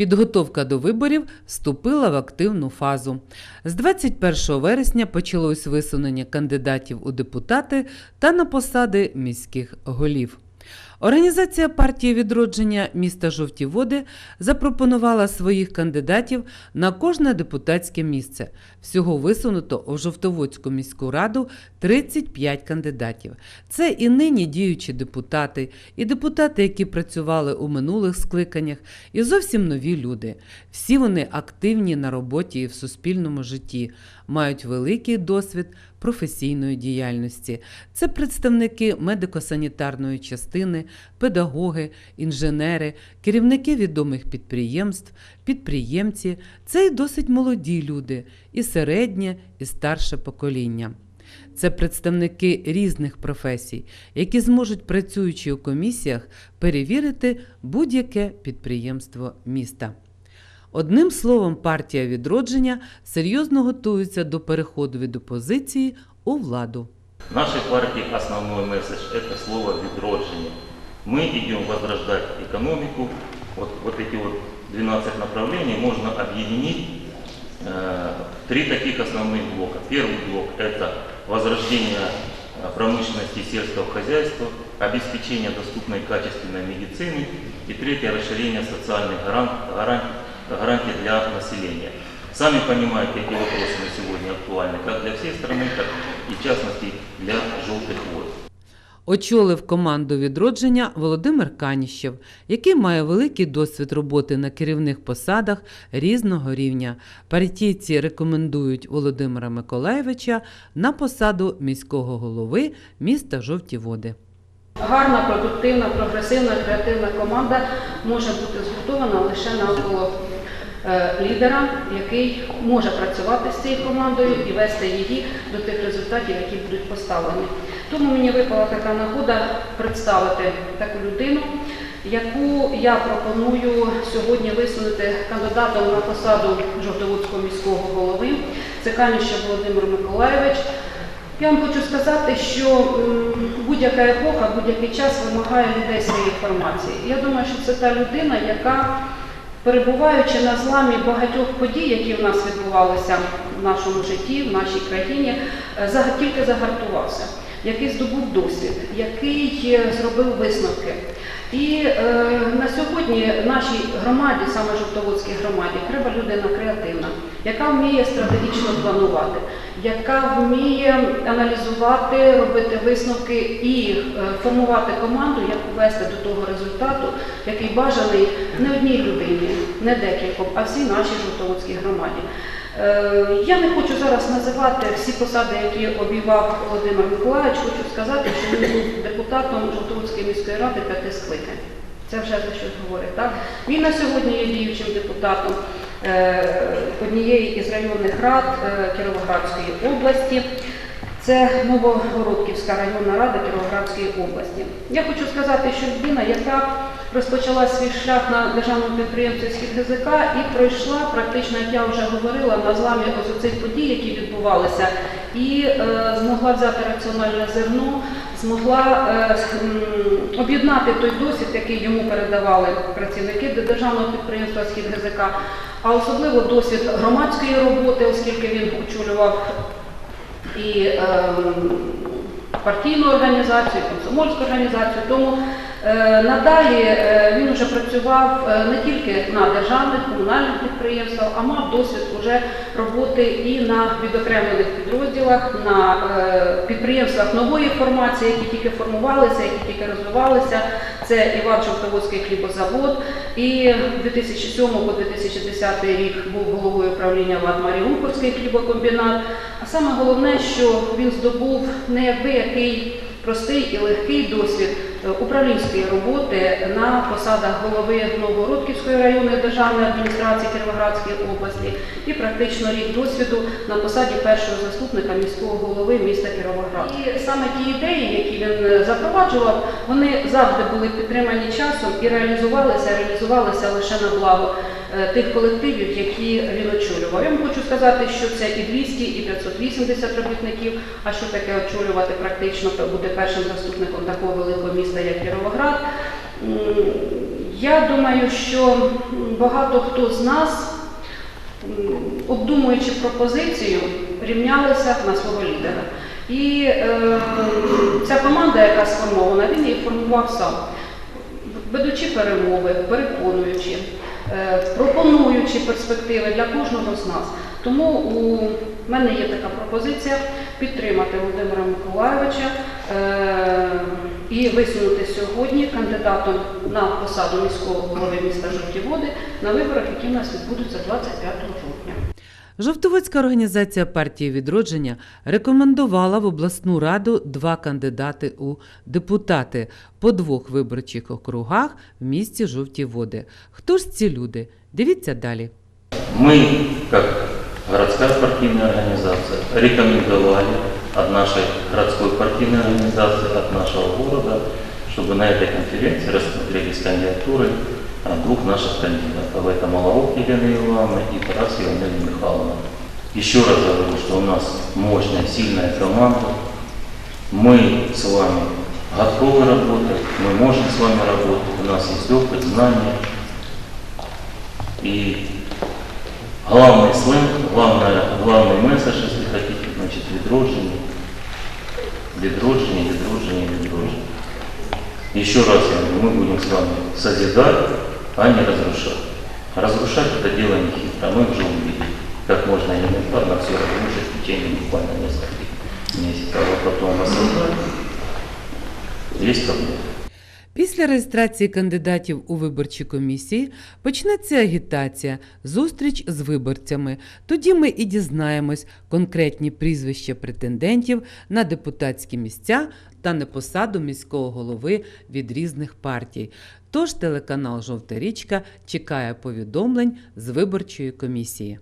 Підготовка до виборів вступила в активну фазу. З 21 вересня почалось висунення кандидатів у депутати та на посади міських голів. Організація партії відродження міста Жовті Води запропонувала своїх кандидатів на кожне депутатське місце. Всього висунуто у Жовтоводську міську раду 35 кандидатів. Це і нині діючі депутати, і депутати, які працювали у минулих скликаннях, і зовсім нові люди. Всі вони активні на роботі і в суспільному житті, мають великий досвід професійної діяльності. Це представники медико-санітарної частини, педагоги, інженери, керівники відомих підприємств, підприємці. Це й досить молоді люди, і середнє, і старше покоління. Це представники різних професій, які зможуть, працюючи у комісіях, перевірити будь-яке підприємство міста. Одним словом, партія відродження серйозно готується до переходу від опозиції у владу. Нашей партии основной месседж – это слово «відродження». Мы идем возрождать экономику. Вот, вот эти вот 12 направлений можно объединить э, в три таких основных блока. Первый блок – это возрождение э, промышленности и сельского хозяйства, обеспечение доступной качественной медицины и третье – расширение социальных гаран- гарантий, гарантий для населения. Сами понимаете, эти вопросы на сегодня актуальны как для всей страны, так и в частности для желтых вод. Очолив команду відродження Володимир Каніщев, який має великий досвід роботи на керівних посадах різного рівня. Партійці рекомендують Володимира Миколаєвича на посаду міського голови міста Жовті Води. Гарна, продуктивна, прогресивна, креативна команда може бути згуртована лише навколо е, лідера, який може працювати з цією командою і вести її до тих результатів, які будуть поставлені. Тому мені випала така нагода представити таку людину, яку я пропоную сьогодні висунути кандидатом на посаду Жовтоводського міського голови. Це Каніщев Володимир Миколаєвич. Я вам хочу сказати, що будь-яка епоха, будь-який час вимагає людей своєї інформації. Я думаю, що це та людина, яка, перебуваючи на зламі багатьох подій, які в нас відбувалися в нашому житті, в нашій країні, е, тільки загартувався, який здобув досвід, який е, зробив висновки. І е, на сьогодні нашій громаді, саме Жовтоводській громаді, треба людина креативна, яка вміє стратегічно планувати, яка вміє аналізувати, робити висновки і е, формувати команду, як вести до того результату, який бажаний не одній людині, не декільком, а всій нашій Жовтоводській громаді. Е, Я не хочу зараз називати всі посади, які обіймав Володимир Миколаївич. Хочу сказати, що він був депутатом Жовтоводської міської ради п'яти скликань. Це вже за щось говорить. Так? Він на сьогодні є діючим депутатом е, однієї із районних рад е, Кіровоградської області. Це Новогородківська районна рада Кіровоградської області. Я хочу сказати, що людина, яка розпочала свій шлях на державному підприємстві «Схід ГЗК» і пройшла практично, як я вже говорила, на зламі ось цих подій, які відбувалися, і е, змогла взяти раціональне зерно, змогла е, об'єднати той досвід, який йому передавали працівники державного підприємства «Схід ГЗК», а особливо досвід громадської роботи, оскільки він очолював і ем, партійну організацію, і комсомольську організацію. Тому е, надалі е, він вже працював е, не тільки на державних комунальних підприємствах, а мав досвід уже роботи і на відокремлених підрозділах, на е, підприємствах нової формації, які тільки формувалися, які тільки розвивалися. Це Іван Чортовоцький хлібозавод. І 2007 по 2010 рік був головою управління ВАД Маріупольський хлібокомбінат. А саме головне, що він здобув не якби який простий і легкий досвід е, управлінської роботи на посадах голови Новгородківської районної державної адміністрації Кіровоградської області і практично рік досвіду на посаді першого заступника міського голови міста Кіровоград. І саме ті ідеї, які він е, запроваджував, вони завжди були підтримані часом і реалізувалися, реалізувалися лише на благо тих колективів, які він очолював. Я вам хочу сказати, що це і 200, і 580 робітників. А що таке очолювати практично бути першим заступником такого великого міста, як Кіровоград? Я думаю, що багато хто з нас, обдумуючи пропозицію, рівнялися на свого лідера. І е, ця команда, яка сформована, він її формував сам, ведучи перемови, переконуючи, е, пропонуючи перспективи для кожного з нас. Тому у мене є така пропозиція підтримати Володимира Миколайовича е, і висунути сьогодні кандидатом на посаду міського голови міста Жовті Води на виборах, які у нас відбудуться 25 жовтня. Жовтоводська організація партії відродження рекомендувала в обласну раду два кандидати у депутати по двох виборчих округах в місті Жовті Води. Хто ж ці люди? Дивіться далі. Мы, как городская партийная организация, рекомендовали от нашей городской партийной организации, от нашего города, чтобы на этой конференции рассмотрелись кандидатуры а, двух наших кандидатов. Это Маловок Елена Ивановна и Тарас Ивановна Михайловна. Еще раз говорю, что у нас мощная, сильная команда. Мы с вами готовы работать, мы можем с вами работать, у нас есть опыт, знания. И главный сленг, главное, главный месседж, если хотите, значит, відродження, відродження, відродження, відродження. Еще раз я говорю, мы будем с вами созидать, а не разрушать. Разрушать это дело не хитро, мы уже увидели, как можно элементарно все разрушить в течение буквально нескольких месяцев, а вот потом воссоздать, есть проблема. Після реєстрації кандидатів у виборчі комісії почнеться агітація, зустріч з виборцями. Тоді ми і дізнаємось конкретні прізвища претендентів на депутатські місця та на посаду міського голови від різних партій. Тож телеканал Жовта річка чекає повідомлень з виборчої комісії.